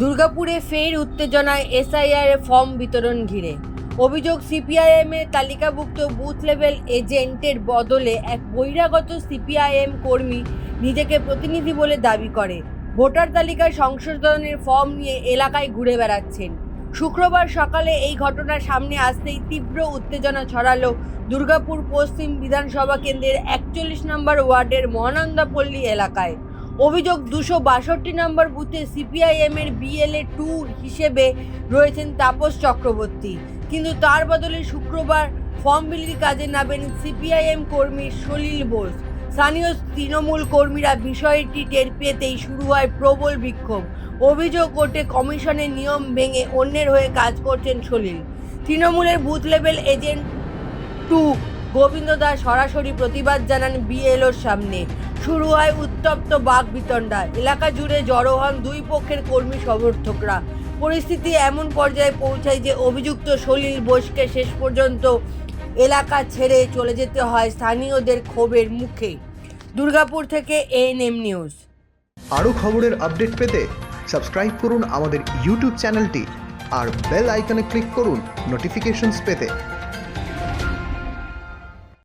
দুর্গাপুরে ফের উত্তেজনায় এসআইআর ফর্ম বিতরণ ঘিরে। অভিযোগ, সিপিআইএম এর তালিকাভুক্ত বুথ লেভেল এজেন্টের বদলে এক বহিরাগত সিপিআইএম কর্মী নিজেকে প্রতিনিধি বলে দাবি করে। ভোটার তালিকার সংশোধনের ফর্ম নিয়ে এলাকায় ঘুরে বেড়াচ্ছেন। শুক্রবার সকালে এই ঘটনা সামনে আসতেই তীব্র উত্তেজনা ছড়ালো দুর্গাপুর পশ্চিম বিধানসভা কেন্দ্রের একচল্লিশ নম্বর ওয়ার্ডের মহানন্দাপল্লী এলাকায়। অভিযোগ দুশো বাষট্টি নম্বর বুথে সিপিআইএম এর বিএলএ টু হিসেবে রয়েছেন তাপস চক্রবর্তী। কিন্তু তার বদলে শুক্রবার ফর্ম বিলির কাজে নামেন সিপিআইএম কর্মী সলিল বোস। স্থানীয় তৃণমূল কর্মীরা বিষয়টি টের পেতেই শুরু হয় প্রবল বিক্ষোভ। অভিযোগ ওঠে কমিশনের নিয়ম ভেঙে অন্যের হয়ে কাজ করছেন সলিল। তৃণমূলের booth level agent to Gobinda Das সরাসরি প্রতিবাদ জানান বিএলওর সামনে। শুরু হয় উত্তপ্ত বাঘ বিতণ্ডা এলাকা জুড়ে জড়ো হন দুই পক্ষের কর্মী সমর্থকরা। পরিস্থিতি এমন পর্যায়ে পৌঁছায় যে অভিযুক্ত সলিল বোসকে শেষ পর্যন্ত এলাকা ছেড়ে চলে যেতে হয় স্থানীয়দের ক্ষোভের মুখে। দুর্গাপুর থেকে এএনএম নিউজ। আরও খবরের আপডেট পেতে সাবস্ক্রাইব করুন আমাদের ইউটিউব চ্যানেলটি আর বেল আইকনে ক্লিক করুন নোটিফিকেশনস পেতে।